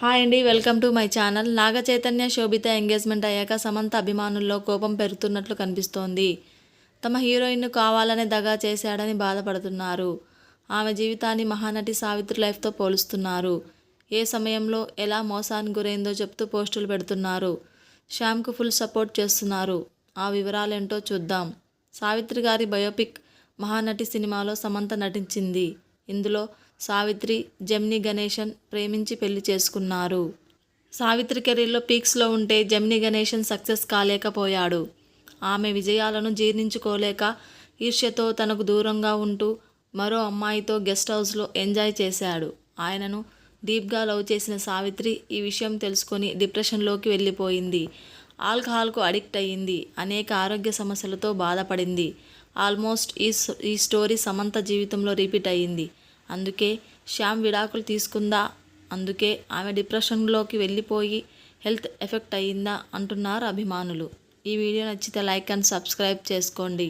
Hi అండి welcome to my channel. Naga Chaitanya Sobhita engagement అయ్యాక సమంత అభిమానుల్లో కోపం పెరుగుతున్నట్లు కనిపిస్తోంది. తమ హీరోయిన్ను కావాలనే దగా చేశాడని బాధపడుతున్నారు. ఆమె జీవితాన్ని మహానటి సావిత్రి లైఫ్తో పోలుస్తున్నారు. ఏ సమయంలో ఎలా మోసానికి గురైందో చెప్తూ పోస్టులు పెడుతున్నారు. శ్యామ్కు ఫుల్ సపోర్ట్ చేస్తున్నారు. ఆ వివరాలేంటో చూద్దాం. సావిత్రి గారి బయోపిక్ మహానటి సినిమాలో సమంత నటించింది. ఇందులో సావిత్రి జెమిని గణేశన్ ప్రేమించి పెళ్ళి చేసుకున్నారు. సావిత్రి కెరీర్లో పీక్స్లో ఉంటే జెమిని గణేశన్ సక్సెస్ కాలేకపోయాడు. ఆమె విజయాలను జీర్ణించుకోలేక ఈర్ష్యతో తనకు దూరంగా ఉంటూ మరో అమ్మాయితో గెస్ట్ హౌస్లో ఎంజాయ్ చేశాడు. ఆయనను డీప్గా లవ్ చేసిన సావిత్రి ఈ విషయం తెలుసుకొని డిప్రెషన్లోకి వెళ్ళిపోయింది. ఆల్కహాల్కు అడిక్ట్ అయ్యింది. అనేక ఆరోగ్య సమస్యలతో బాధపడింది. ఆల్మోస్ట్ ఈ స్- ఈ స్టోరీ సమంత జీవితంలో రిపీట్ అయ్యింది. అందుకే శ్యామ్ విడాకులు తీసుకుందా? అందుకే ఆమె డిప్రెషన్లోకి వెళ్ళిపోయి హెల్త్ ఎఫెక్ట్ అయ్యిందా అంటున్నారు అభిమానులు. ఈ వీడియో నచ్చితే లైక్ అండ్ సబ్స్క్రైబ్ చేసుకోండి.